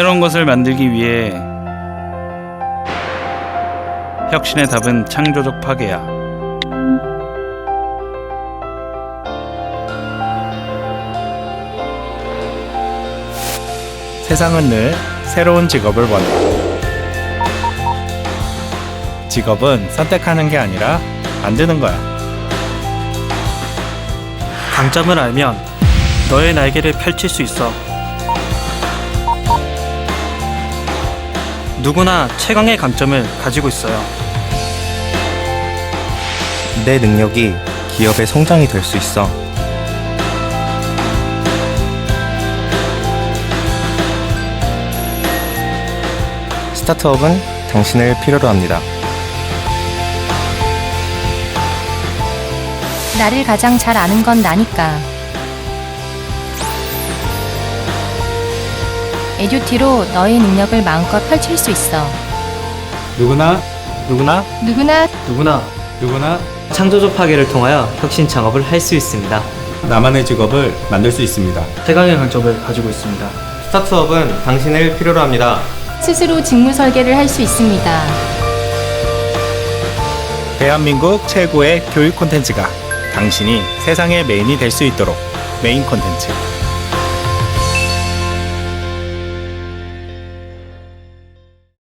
새로운 것을 만들기 위해 혁신의 답은 창조적 파괴야. 세상은 늘 새로운 직업을 원해. 직업은 선택하는 게 아니라 만드는 거야. 강점을 알면 너의 날개를 펼칠 수 있어. 누구나 최강의 강점을 가지고 있어요. 내 능력이 기업의 성장이 될 수 있어. 스타트업은 당신을 필요로 합니다. 나를 가장 잘 아는 건 나니까. 에듀티로 너의 능력을 마음껏 펼칠 수 있어. 누구나 누구나 누구나 누구나 누구나 창조적 파괴를 통하여 혁신 창업을 할 수 있습니다. 나만의 직업을 만들 수 있습니다. 최강의 강점을 가지고 있습니다. 스타트업은 당신을 필요로 합니다. 스스로 직무 설계를 할 수 있습니다. 대한민국 최고의 교육 콘텐츠가 당신이 세상의 메인이 될 수 있도록 메인 콘텐츠